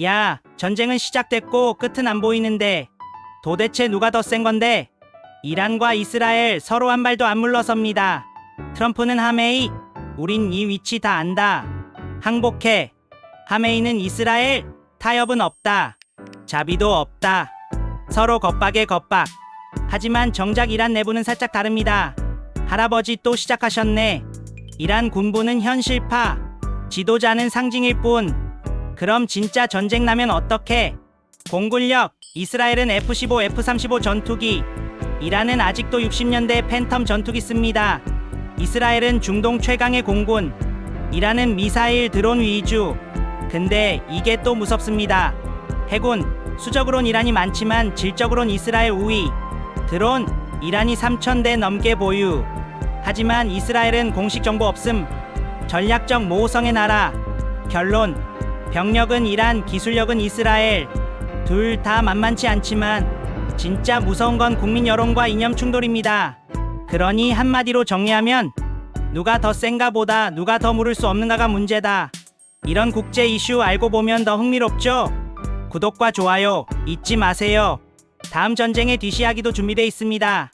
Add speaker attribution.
Speaker 1: 야, 전쟁은 시작됐고 끝은 안 보이는데 도대체 누가 더 센 건데? 이란과 이스라엘 서로 한 발도 안 물러섭니다. 트럼프는 하메이, 우린 이 위치 다 안다. 항복해. 하메이는 이스라엘, 타협은 없다. 자비도 없다. 서로 겁박에 겁박. 하지만 정작 이란 내부는 살짝 다릅니다. 할아버지 또 시작하셨네. 이란 군부는 현실파, 지도자는 상징일 뿐. 그럼 진짜 전쟁 나면 어떡해? 공군력, 이스라엘은 F-15, F-35 전투기, 이란은 아직도 60년대 팬텀 전투기 씁니다. 이스라엘은 중동 최강의 공군, 이란은 미사일 드론 위주. 근데 이게 또 무섭습니다. 해군, 수적으론 이란이 많지만 질적으론 이스라엘 우위. 드론, 이란이 3,000대 넘게 보유. 하지만 이스라엘은 공식 정보 없음. 전략적 모호성의 나라. 결론, 병력은 이란, 기술력은 이스라엘. 둘 다 만만치 않지만 진짜 무서운 건 국민 여론과 이념 충돌입니다. 그러니 한마디로 정리하면 누가 더 센가 보다 누가 더 물을 수 없는가가 문제다. 이런 국제 이슈 알고 보면 더 흥미롭죠? 구독과 좋아요 잊지 마세요. 다음 전쟁의 뒤시하기도 준비되어 있습니다.